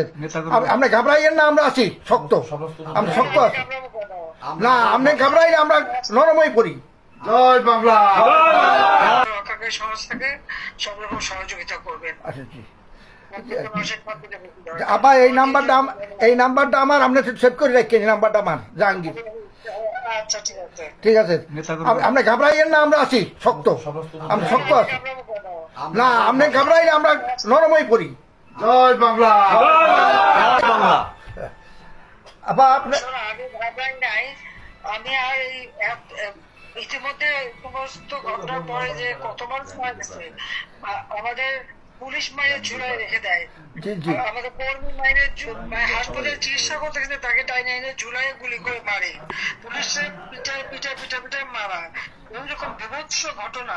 আছে। আপনি ঘাবড়াইয়েন না আমরা আছি শক্ত। আমরা শক্ত আছি। না আপনি ঘাবড়াইলে আমরা নরমই পড়ি। জয় বাংলা। রক্ষাকারী সংস্থাকে সব রকম সহযোগিতা করবেন। আচ্ছা জি। আবার এই নাম্বারটা এই নাম্বারটা আমার আপনি সেভ করে রাখেন এই নাম্বারটা আমার জাহাঙ্গীর। আচ্ছা ঠিক আছে। ঠিক আছে। নেতাকর্মী- আপ- আপনি ঘাবড়াইয়েন না আমরা আছি শক্ত। আমরা শক্ত আছি। না আপনি ঘাবড়াইলে আমরা নরমই পড়ি। জয় বাংলা। আবার আপনি আমি ভাবলাম নাই আমি আর এই ইতিমধ্যে সমস্ত ঘটনার পরে যে কত মানুষ মারা গেছে আমাদের পুলিশ মায়ের ঝুলাই রেখে দেয়। জি জি। আমাদের কর্মী মায়ের হাসপাতালে চিকিৎসা করতে গেছে তাকে টাইনে এনে ঝুলাই গুলি করে মারে। পুলিশের পিঠায় পিঠায় পিঠা পিঠায় মারা। এরকম বিভৎস ঘটনা।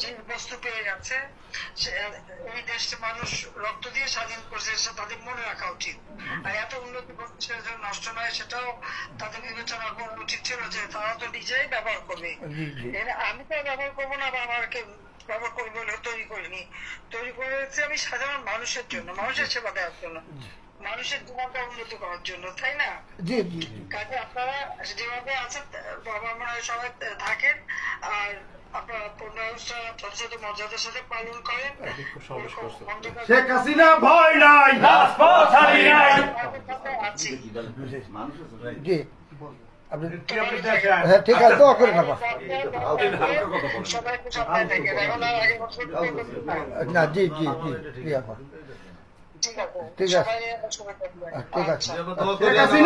যে বস্তু পেয়ে এই দেশে মানুষ রক্ত দিয়ে স্বাধীন করছে সেটা তাদের মনে রাখা উচিত। আর এত উন্নতি করছে নষ্ট নয় সেটাও তাদের বিবেচনা করা উচিত ছিল যে তারা তো নিজেই ব্যবহার করবে। আমি তো ব্যবহার করব না বা আমাকে ব্যবহার করব বলে তৈরি করিনি। তৈরি করেছি আমি সাধারণ মানুষের জন্য মানুষের সেবা দেওয়ার জন্য মানুষের জীবনটা উন্নতি করার জন্য তাই না? কাজে আপনারা যেভাবে আছেন বাবা মনে হয় সবাই থাকেন আর শেখ হাসিনা ভয় নাই জি। হ্যাঁ ঠিক আছে দোয়া করে না জি জি জি জি আপা ঠিক আছে। ঠিক আছে। ঠিক আছে